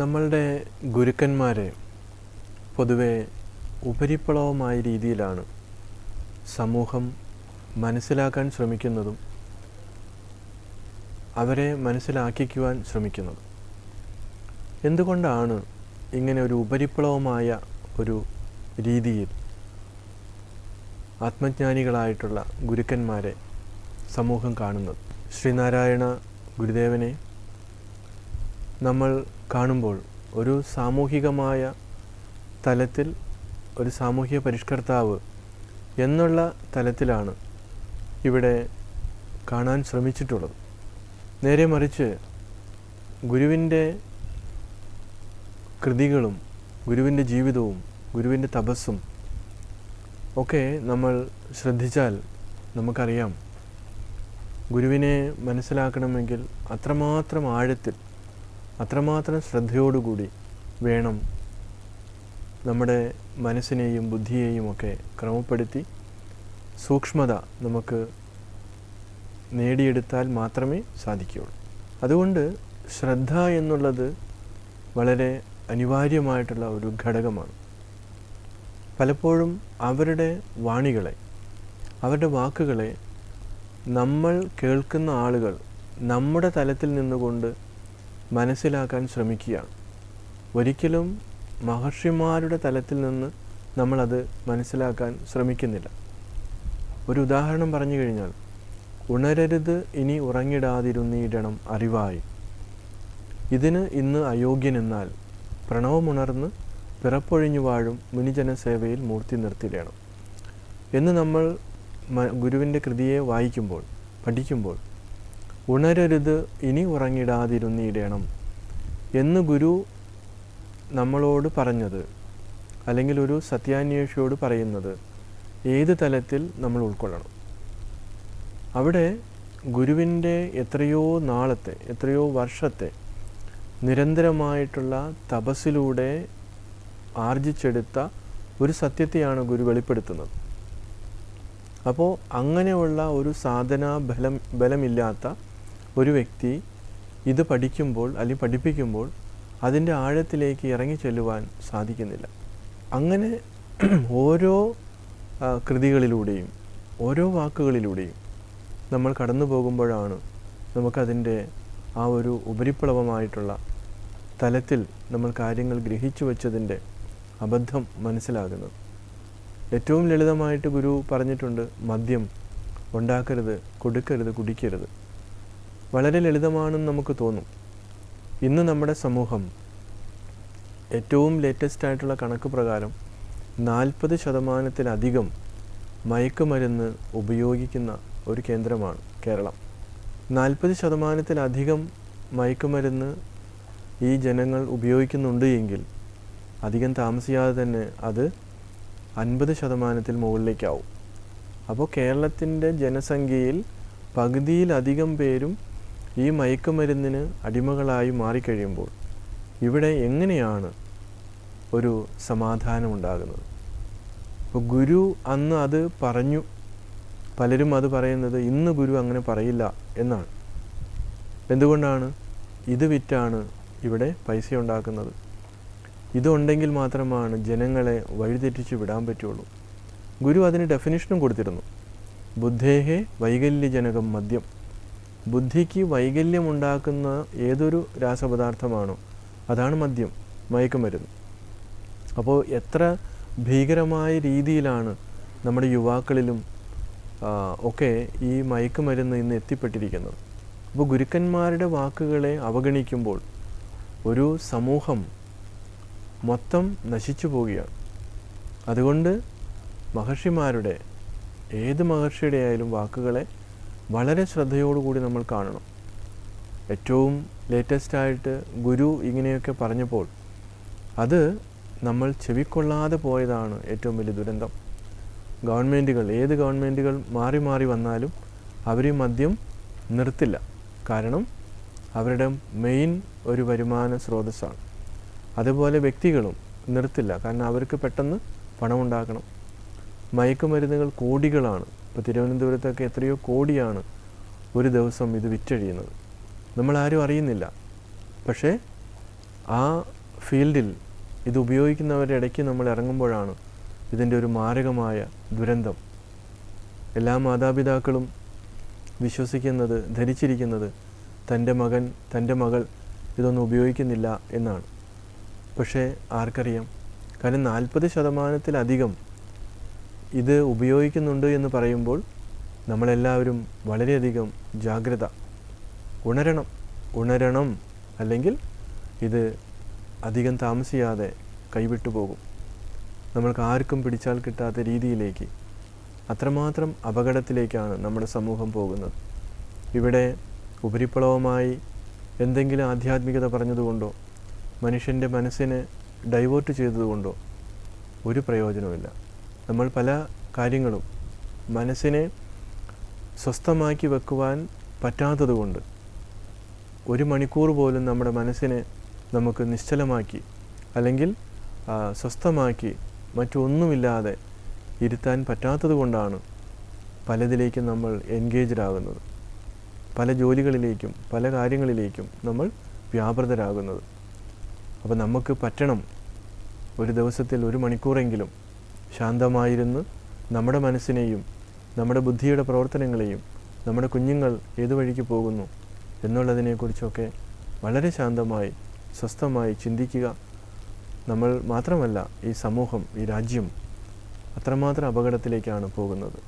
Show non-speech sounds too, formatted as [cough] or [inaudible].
നമ്മളുടെ ഗുരുക്കന്മാരെ പൊതുവെ ഉപരിപ്ലവമായ രീതിയിലാണ് സമൂഹം മനസ്സിലാക്കാൻ ശ്രമിക്കുന്നതും അവരെ മനസ്സിലാക്കിക്കുവാൻ ശ്രമിക്കുന്നതും. എന്തുകൊണ്ടാണ് ഇങ്ങനെ ഒരു ഉപരിപ്ലവമായ ഒരു രീതിയിൽ ആത്മജ്ഞാനികളായിട്ടുള്ള ഗുരുക്കന്മാരെ സമൂഹം കാണുന്നത്? ശ്രീനാരായണ ഗുരുദേവനെ നമ്മൾ കാണുമ്പോൾ ഒരു സാമൂഹികമായ തലത്തിൽ ഒരു സാമൂഹിക പരിഷ്കർത്താവ് എന്നുള്ള തലത്തിലാണ് ഇവിടെ കാണാൻ ശ്രമിച്ചിട്ടുള്ളത്. നേരെ മറിച്ച് ഗുരുവിന്റെ കൃതികളും ഗുരുവിന്റെ ജീവിതവും ഗുരുവിന്റെ തപസ്സും ഒക്കെ നമ്മൾ ശ്രദ്ധിച്ചാൽ നമുക്കറിയാം ഗുരുവിനെ മനസ്സിലാക്കണമെങ്കിൽ അത്രമാത്രം ആഴത്തിൽ അത്രമാത്രം ശ്രദ്ധയോടുകൂടി വേണം നമ്മുടെ മനസ്സിനെയും ബുദ്ധിയെയും ഒക്കെ ക്രമപ്പെടുത്തി സൂക്ഷ്മത നമുക്ക് നേടിയെടുത്താൽ മാത്രമേ സാധിക്കുകയുള്ളൂ. അതുകൊണ്ട് ശ്രദ്ധ എന്നുള്ളത് വളരെ അനിവാര്യമായിട്ടുള്ള ഒരു ഘടകമാണ്. പലപ്പോഴും അവരുടെ വാണികളെ അവരുടെ വാക്കുകളെ നമ്മൾ കേൾക്കുന്ന ആളുകൾ നമ്മുടെ തലത്തിൽ നിന്നുകൊണ്ട് മനസ്സിലാക്കാൻ ശ്രമിക്കുകയാണ് ഒരിക്കലും മഹർഷിമാരുടെ തലത്തിൽ നിന്ന് നമ്മളത് മനസ്സിലാക്കാൻ ശ്രമിക്കുന്നില്ല. ഒരു ഉദാഹരണം പറഞ്ഞു കഴിഞ്ഞാൽ ഉണരരുത് ഇനി ഉറങ്ങിടാതിരുന്നിടണം അറിവായി. ഇതിന് ഇന്ന് അയോഗ്യനെന്നാൽ പ്രണവമുണർന്ന് പിറപ്പൊഴിഞ്ഞു വാഴും മുനിജന സേവയിൽ മൂർത്തി നിർത്തിയിടണം എന്ന് നമ്മൾ ഗുരുവിന്റെ കൃതിയെ വായിക്കുമ്പോൾ പഠിക്കുമ്പോൾ ഉണരരുത് ഇനി ഉറങ്ങിടാതിരുന്നിടണം എന്ന് ഗുരു നമ്മളോട് പറഞ്ഞത് അല്ലെങ്കിൽ ഒരു സത്യാന്വേഷിയോട് പറയുന്നത് ഏത് തലത്തിൽ നമ്മൾ ഉൾക്കൊള്ളണം. അവിടെ ഗുരുവിന്റെ എത്രയോ നാളത്തെ എത്രയോ വർഷത്തെ നിരന്തരമായിട്ടുള്ള തപസ്സിലൂടെ ആർജിച്ചെടുത്ത ഒരു സത്യത്തെയാണ് ഗുരു വെളിപ്പെടുത്തുന്നത്. അപ്പോൾ അങ്ങനെയുള്ള ഒരു സാധനാ ബലം ബലമില്ലാത്ത ഒരു വ്യക്തി ഇത് പഠിക്കുമ്പോൾ അല്ലെങ്കിൽ പഠിപ്പിക്കുമ്പോൾ അതിന്റെ ആഴത്തിലേക്ക് ഇറങ്ങി ചെല്ലുവാൻ സാധിക്കുന്നില്ല. അങ്ങനെ [clears throat] ഓരോ കൃതികളിലൂടെയും ഓരോ വാക്കുകളിലൂടെയും നമ്മൾ കടന്നു പോകുമ്പോഴാണ് നമുക്കതിന്റെ ആ ഒരു ഉപരിപ്ലവമായിട്ടുള്ള തലത്തിൽ നമ്മൾ കാര്യങ്ങൾ ഗ്രഹിച്ചു വച്ചതിന്റെ അബദ്ധം മനസ്സിലാകുന്നത്. ഏറ്റവും ലളിതമായിട്ട് ഗുരു പറഞ്ഞിട്ടുണ്ട് മദ്യം ഉണ്ടാക്കരുത് കൊടുക്കരുത് കുടിക്കരുത്. വളരെ ലളിതമാണെന്ന് നമുക്ക് തോന്നും. ഇന്ന് നമ്മുടെ സമൂഹം ഏറ്റവും ലേറ്റസ്റ്റ് ആയിട്ടുള്ള കണക്ക് പ്രകാരം നാൽപ്പത് ശതമാനത്തിലധികം മയക്കുമരുന്ന് ഉപയോഗിക്കുന്ന ഒരു കേന്ദ്രമാണ് കേരളം. നാൽപ്പത് ശതമാനത്തിലധികം മയക്കുമരുന്ന് ഈ ജനങ്ങൾ ഉപയോഗിക്കുന്നുണ്ട് എങ്കിൽ അധികം താമസിയാതെ തന്നെ അത് അൻപത് ശതമാനത്തിൽ മുകളിലേക്കാവും. അപ്പോൾ കേരളത്തിന്റെ ജനസംഖ്യയിൽ പകുതിയിലധികം പേരും ഈ മയക്കുമരുന്നിന് അടിമകളായി മാറിക്കഴിയുമ്പോൾ ഇവിടെ എങ്ങനെയാണ് ഒരു സമാധാനം ഉണ്ടാകുന്നത് അപ്പോൾ ഗുരു അന്ന് അത് പറഞ്ഞു. പലരും അത് പറയുന്നത് ഇന്ന് ഗുരു അങ്ങനെ പറയില്ല എന്നാണ്. എന്തുകൊണ്ടാണ്? ഇത് വിറ്റാണ് ഇവിടെ പൈസ ഉണ്ടാക്കുന്നത് ഇതുണ്ടെങ്കിൽ മാത്രമാണ് ജനങ്ങളെ വഴിതെറ്റിച്ച് വിടാൻ പറ്റുള്ളൂ. ഗുരു അതിന് ഡെഫിനിഷനും കൊടുത്തിരുന്നു. ബുദ്ധേഹേ വൈകല്യജനകം മദ്യം. ബുദ്ധിക്ക് വൈകല്യമുണ്ടാക്കുന്ന ഏതൊരു രാസപദാർത്ഥമാണോ അതാണ് മദ്യം മയക്കുമരുന്ന്. അപ്പോൾ എത്ര ഭീകരമായ രീതിയിലാണ് നമ്മുടെ യുവാക്കളിലും ഒക്കെ ഈ മയക്കുമരുന്ന് ഇന്ന് എത്തിപ്പെട്ടിരിക്കുന്നത്. അപ്പോൾ ഗുരുക്കന്മാരുടെ വാക്കുകളെ അവഗണിക്കുമ്പോൾ ഒരു സമൂഹം മൊത്തം നശിച്ചു പോവുകയാണ്. അതുകൊണ്ട് മഹർഷിമാരുടെ ഏത് മഹർഷിയുടെ ആയാലും വാക്കുകളെ വളരെ ശ്രദ്ധയോടുകൂടി നമ്മൾ കാണണം. ഏറ്റവും ലേറ്റസ്റ്റായിട്ട് ഗുരു ഇങ്ങനെയൊക്കെ പറഞ്ഞപ്പോൾ അത് നമ്മൾ ചെവിക്കൊള്ളാതെ പോയതാണ് ഏറ്റവും വലിയ ദുരന്തം. ഗവൺമെന്റുകൾ ഏത് ഗവൺമെന്റുകൾ മാറി മാറി വന്നാലും അവർ മദ്യം നിർത്തില്ല. കാരണം അവരുടെ മെയിൻ ഒരു വരുമാന സ്രോതസ്സാണ്. അതുപോലെ വ്യക്തികളും നിർത്തില്ല. കാരണം അവർക്ക് പെട്ടെന്ന് പണമുണ്ടാക്കണം മയക്കുമരുന്നുകൾ കോടികളാണ്. ഇപ്പോൾ തിരുവനന്തപുരത്തൊക്കെ എത്രയോ കോടിയാണ് ഒരു ദിവസം ഇത് വിറ്റഴിയുന്നത്. നമ്മളാരും അറിയുന്നില്ല. പക്ഷേ ആ ഫീൽഡിൽ ഇത് ഉപയോഗിക്കുന്നവരുടെ ഇടയ്ക്ക് നമ്മൾ ഇറങ്ങുമ്പോഴാണ് ഇതിന്റെ ഒരു മാരകമായ ദുരന്തം. എല്ലാ മാതാപിതാക്കളും വിശ്വസിക്കുന്നത് ധരിച്ചിരിക്കുന്നത് തന്റെ മകൻ തന്റെ മകൾ ഇതൊന്നും ഉപയോഗിക്കുന്നില്ല എന്നാണ്. പക്ഷേ ആർക്കറിയാം? കാരണം നാൽപ്പത് ശതമാനത്തിലധികം ഇത് ഉപയോഗിക്കുന്നുണ്ട് എന്ന് പറയുമ്പോൾ നമ്മളെല്ലാവരും വളരെയധികം ജാഗ്രത. ഉണരണം. ഉണരണം അല്ലെങ്കിൽ ഇത് അധികം താമസിയാതെ കൈവിട്ടു പോകും. നമ്മൾക്ക് ആർക്കും പിടിച്ചാൽ കിട്ടാത്ത രീതിയിലേക്ക് അത്രമാത്രം അപകടത്തിലേക്കാണ് നമ്മുടെ സമൂഹം പോകുന്നത്. ഇവിടെ ഉപരിപ്ലവമായി എന്തെങ്കിലും ആധ്യാത്മികത പറഞ്ഞതുകൊണ്ടോ മനുഷ്യന്റെ മനസ്സിനെ ഡൈവേർട്ട് ചെയ്തതുകൊണ്ടോ ഒരു പ്രയോജനവുമില്ല. നമ്മൾ പല കാര്യങ്ങളും മനസ്സിനെ സ്വസ്ഥമാക്കി വെക്കുവാൻ പറ്റാത്തതുകൊണ്ട് ഒരു മണിക്കൂർ പോലും നമ്മുടെ മനസ്സിനെ നമുക്ക് നിശ്ചലമാക്കി അല്ലെങ്കിൽ സ്വസ്ഥമാക്കി മറ്റൊന്നുമില്ലാതെ ഇരുത്താൻ പറ്റാത്തത് കൊണ്ടാണ് പലതിലേക്കും നമ്മൾ എൻഗേജ്ഡ് ആകുന്നത്. പല ജോലികളിലേക്കും പല കാര്യങ്ങളിലേക്കും നമ്മൾ വ്യാപൃതരാകുന്നത്. അപ്പോൾ നമുക്ക് പറ്റണം ഒരു ദിവസത്തിൽ ഒരു മണിക്കൂറെങ്കിലും ശാന്തമായിരുന്ന്. നമ്മുടെ മനസ്സിനെയും നമ്മുടെ ബുദ്ധിയുടെ പ്രവർത്തനങ്ങളെയും നമ്മുടെ കുഞ്ഞുങ്ങൾ ഏതു വഴിക്ക് പോകുന്നു എന്നുള്ളതിനെക്കുറിച്ചൊക്കെ വളരെ ശാന്തമായി സ്വസ്ഥമായി ചിന്തിക്കുക നമ്മൾ മാത്രമല്ല ഈ സമൂഹം ഈ രാജ്യം അത്രമാത്രം അപകടത്തിലേക്കാണ് പോകുന്നത്.